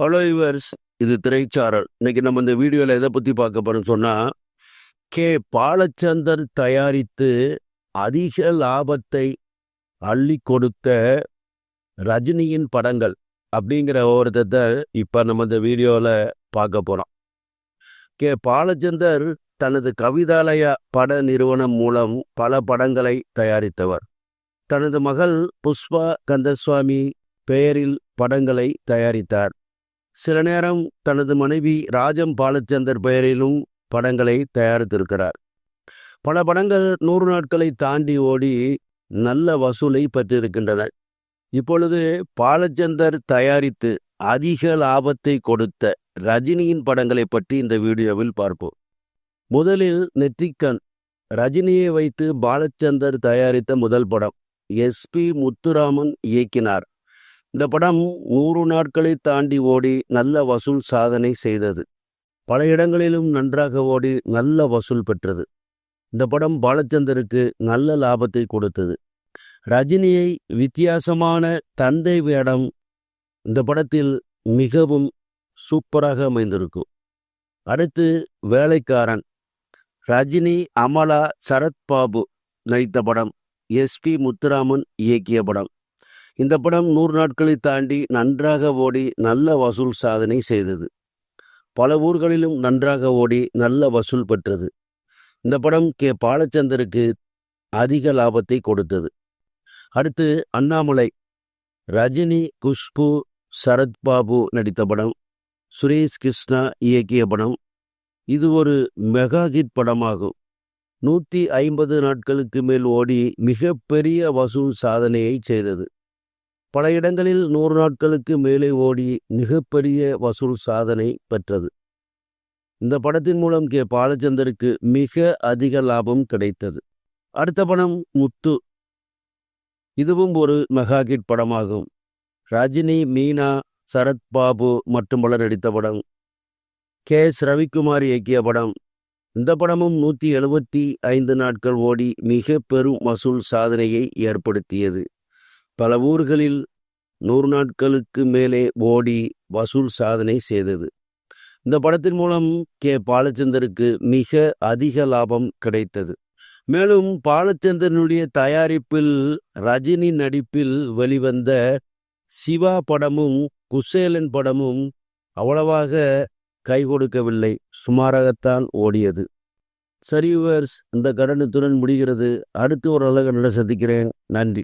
Hello yours இது திரைச்சாரல். இன்னைக்கு நம்ம இந்த வீடியோவில் எதை பற்றி பார்க்க போறோம்னு சொன்னால் கே. பாலச்சந்தர் தயாரித்து அதிக லாபத்தை அள்ளி கொடுத்த ரஜினியின் படங்கள் அப்படிங்கிற ஒருத்தத்தை இப்போ நம்ம இந்த வீடியோவில் பார்க்க போகிறோம் கே. பாலச்சந்தர் தனது கவிதாலய பட நிறுவனம் மூலம் பல படங்களை தயாரித்தவர். தனது மகள் புஷ்பா கந்தசுவாமி பெயரில் படங்களை தயாரித்தார். சில நேரம் தனது மனைவி ராஜம் பாலச்சந்தர் பெயரிலும் படங்களை தயாரித்திருக்கிறார். பல படங்கள் நூறு நாட்களை தாண்டி ஓடி நல்ல வசூலை பெற்றிருக்கின்றன. இப்பொழுது பாலச்சந்தர் தயாரித்து அதிக லாபத்தை கொடுத்த ரஜினியின் படங்களை பற்றி இந்த வீடியோவில் பார்ப்போம். முதலில் நெத்திக்கண் ரஜினியை வைத்து பாலச்சந்தர் தயாரித்த முதல் படம் எஸ்பி முத்துராமன் இயக்கினார். இந்த படம் நூறு நாட்களை தாண்டி ஓடி நல்ல வசூல் சாதனை செய்தது. பல இடங்களிலும் நன்றாக ஓடி நல்ல வசூல் பெற்றது. இந்த படம் பாலச்சந்தருக்கு நல்ல லாபத்தை கொடுத்தது. ரஜினியை வித்தியாசமான தந்தை வேடம் இந்த படத்தில் மிகவும் சூப்பராக அமைந்திருக்கும். அடுத்து வேலைக்காரன். ரஜினி அமலா சரத்பாபு நடித்த படம் எஸ்பி முத்துராமன் இயக்கிய படம். இந்த படம் நூறு நாட்களை தாண்டி நன்றாக ஓடி நல்ல வசூல் சாதனை செய்தது. பல ஊர்களிலும் நன்றாக ஓடி நல்ல வசூல் பெற்றது. இந்த படம் கே. பாலச்சந்தருக்கு அதிக லாபத்தை கொடுத்தது. அடுத்து அண்ணாமலை ரஜினி குஷ்பு சரத்பாபு நடித்த படம் சுரேஷ் கிருஷ்ணா இயக்கிய படம். இது ஒரு மெகா ஹிட் படமாகும். நூற்றி ஐம்பது நாட்களுக்கு மேல் ஓடி மிகப்பெரிய வசூல் சாதனையை செய்தது. பல இடங்களில் நூறு நாட்களுக்கு மேலே ஓடி மிகப்பெரிய வசூல் சாதனை பெற்றது. இந்த படத்தின் மூலம் கே. பாலச்சந்தருக்கு மிக அதிக லாபம் கிடைத்தது. அடுத்த படம் முத்து. இதுவும் ஒரு மெகா ஹிட் படமாகும். ரஜினி மீனா சரத்பாபு மற்றும் பலர் நடித்த படம். கே. எஸ். ரவிக்குமார் இயக்கிய படம். இந்த படமும் நூற்றி எழுபத்தி ஐந்து நாட்கள் ஓடி மிக பெரும் வசூல் சாதனையை ஏற்படுத்தியது. பல ஊர்களில் நூறு நாட்களுக்கு மேலே ஓடி வசூல் சாதனை செய்தது. இந்த படத்தின் மூலம் கே. பாலச்சந்தருக்கு மிக அதிக லாபம் கிடைத்தது. மேலும் பாலச்சந்திரனுடைய தயாரிப்பில் ரஜினி நடிப்பில் வெளிவந்த சிவா படமும் குசேலன் படமும் அவ்வளவாக கை கொடுக்கவில்லை. சுமாராகத்தான் ஓடியது. சரிவர்ஸ் இந்த கடனத்துடன் முடிகிறது. அடுத்து ஒரு அழகு நட சந்திக்கிறேன். நன்றி.